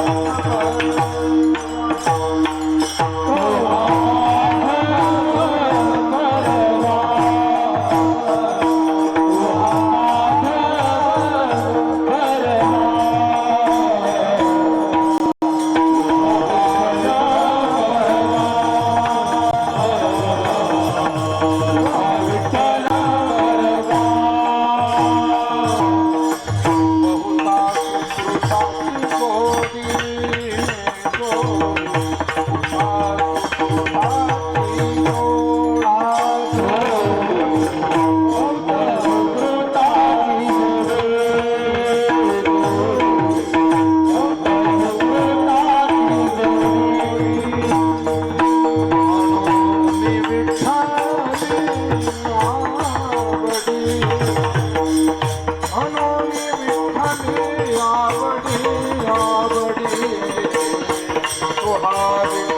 Oh. for all.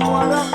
我了。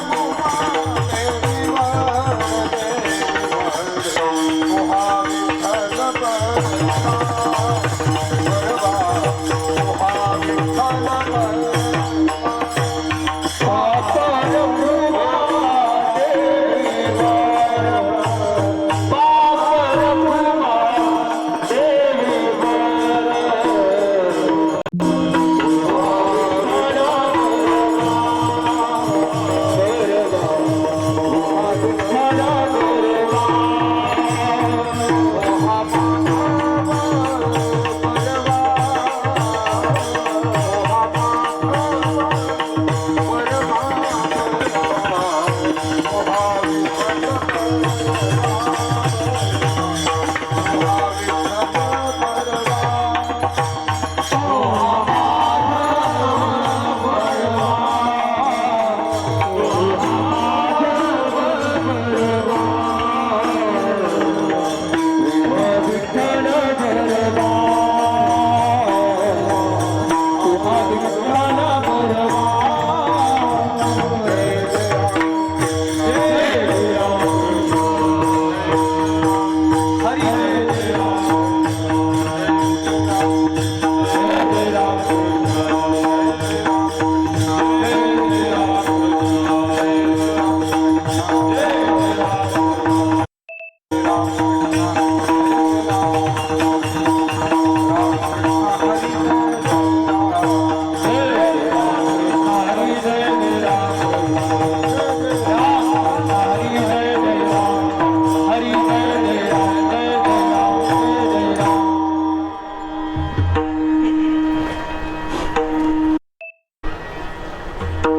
you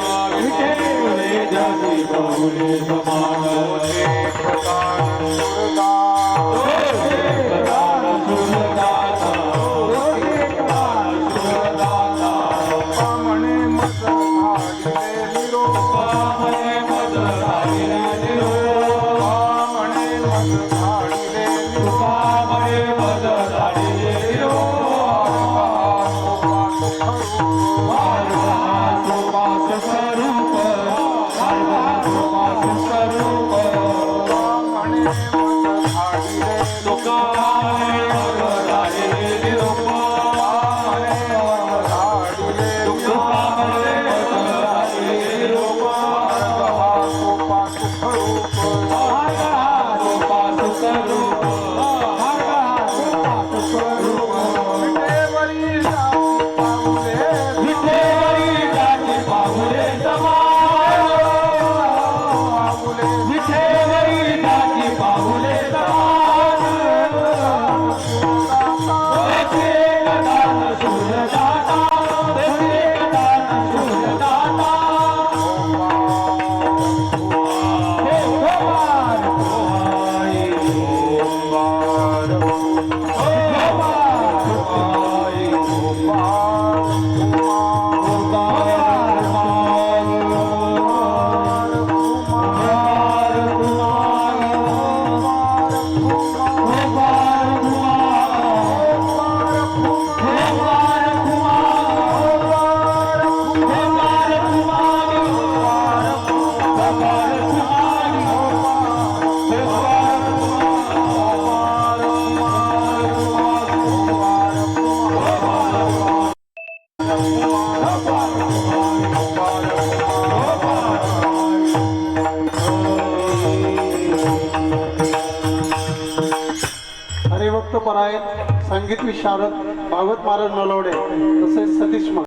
जाती संगीत विशारद भागवत महाराज नलवडे तसेच सतीश मा